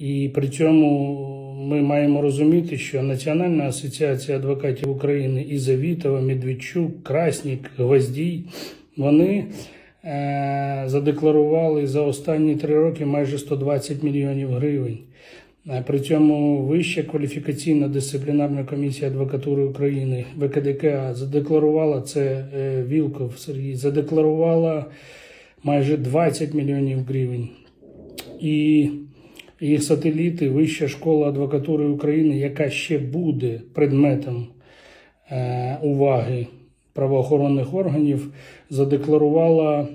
І при цьому ми маємо розуміти, що Національна асоціація адвокатів України і Завітова, Медведчук, Краснік, Гвоздій, вони е, задекларували за останні три роки майже 120 мільйонів гривень. Е, При цьому Вища кваліфікаційна дисциплінарна комісія адвокатури України ВКДКА задекларувала це е, Вілков Сергій, задекларувала майже 20 мільйонів гривень. І їх сателіти, Вища школа адвокатури України, яка ще буде предметом е, уваги правоохоронних органів, задекларувала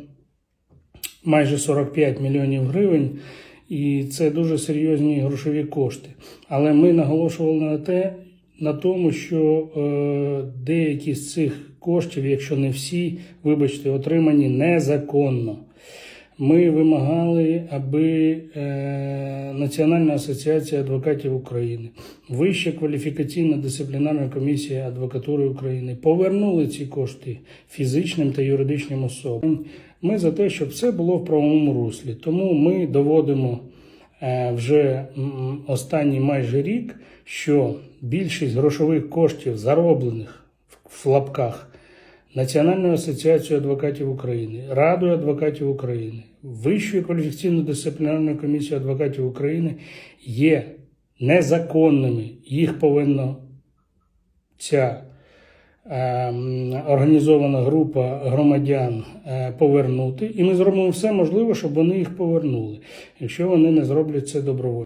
майже 45 мільйонів гривень, і це дуже серйозні грошові кошти. Але ми наголошували на те, на тому, що е, деякі з цих коштів, якщо не всі, вибачте, отримані незаконно. Ми вимагали, аби е, Національна асоціація адвокатів України, Вища кваліфікаційна дисциплінарна комісія адвокатури України повернули ці кошти фізичним та юридичним особам. Ми за те, щоб все було в правовому руслі. Тому ми доводимо е, вже останній майже рік, що більшість грошових коштів, зароблених в лапках Національною асоціацією адвокатів України, Радою адвокатів України, Вищою кваліфікаційно-дисциплінарною комісією адвокатів України є незаконними. Їх повинна ця ем, організована група громадян е, повернути, і ми зробимо все можливе, щоб вони їх повернули, якщо вони не зроблять це добровольно.